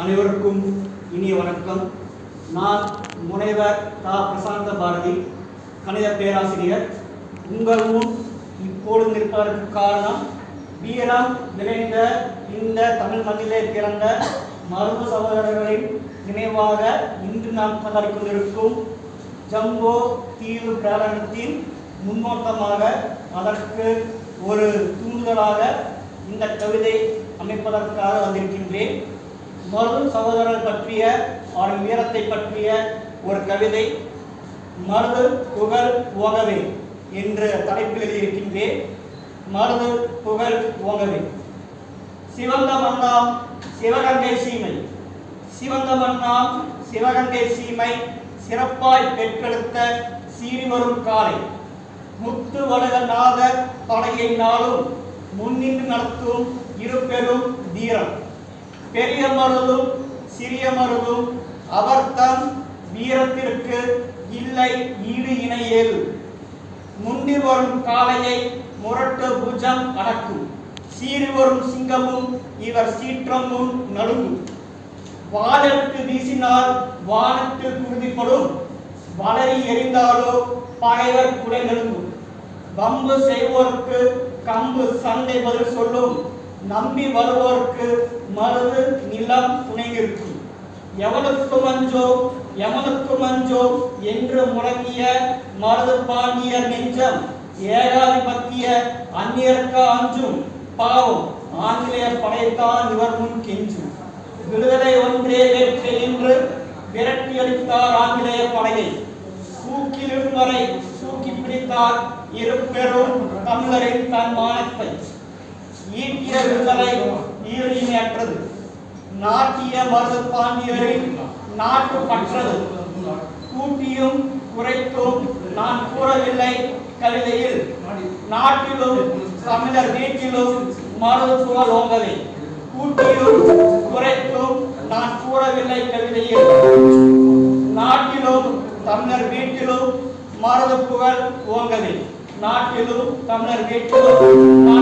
அனைவருக்கும் இனிய வணக்கம். நான் முனைவர் தா. பிரசாந்த பாரதி கணித பேராசிரியர். உங்கள் முன் இப்பொழுது நிற்பதற்கு காரணம் வீரம் விளைந்த இந்த தமிழ் மண்ணிலே பிறந்த மருது சகோதரர்களின் நினைவாக இன்று நாம் கொண்டிருக்கும் ஜம்போ தீவு பிரகடனத்தின் முன்னோட்டமாக அதற்கு ஒரு தூண்டுதலாக இந்த கவிதை அமைப்பதற்காக வந்திருக்கின்றேன். மருது சகோதரர் பற்றிய அவரின் வீரத்தை பற்றிய ஒரு கவிதை மருது புகழ் ஓகவே என்ற தலைப்பில் எழுதியிருக்கின்றேன். மருது புகழ் ஓகவே. சிவந்த மன்னாம் சிவகங்கை சீமை. சிவந்த மன்னாம் சிவகங்கை சீமை சிறப்பாய் பெற்றெடுத்த சீறிவரும் காலை. முத்து வளக படகை படையை நாளும் முன்னின்று நடத்தும் இருபெரும் தீரம் பெரிய மருதும் சிறிய மருதும் அவர்தம் வீரத்திற்கு இல்லை ஈடு இணை ஏது முந்தி வரும் காளையை முரட்டு புஜம் அடக்கும். சீறி வரும் சிங்கமும் இவர் சீற்றமும் நடுங்கும். வானத்து வீசினால் வானத்து குருதிப்படும். வளரி எரிந்தாலோ பகைவர் குடை நெருங்கும் வம்பு செய்வோருக்கு கம்பு சண்டை பதில் சொல்லும். நம்பி வருவோருக்கு மருது நிலம் துணையிருக்கும் எவனுக்கு மஞ்சோ எவனுக்கு மஞ்சோ என்று முழங்கிய மருது பாண்டியர் நெஞ்சம் ஏகாதிபத்திய அந்நியர்க்கு அஞ்சும். பாவம் ஆங்கிலேயர் படைத்தான் இவர் முன் கெஞ்சும். விடுதலை ஒன்றே வேற்று என்று விரட்டியடித்தார் ஆங்கிலேய படையை. தூக்கிலிடும் வரை தூக்கி பிடித்தார் இரு பெரும் தமிழரின் தன் மானத்தை. ஈட்டிய விடுதலை ஈரிமையற்றது நாட்டிய மருது பாண்டியரின் நாட்டு பற்றது. கூட்டியும் குறைத்தும் நான் கூறவில்லை கவிதையில். நாட்டிலும் தமிழர் வீட்டிலும் மருது புகழ் ஓங்கவே கூட்டியும் குறைத்தும் நான் கூறவில்லை கவிதையில். நாட்டிலும் தமிழர் வீட்டிலும் மருது புகழ் ஓங்கவே நாட்டிலும் தமிழர் வீட்டிலும்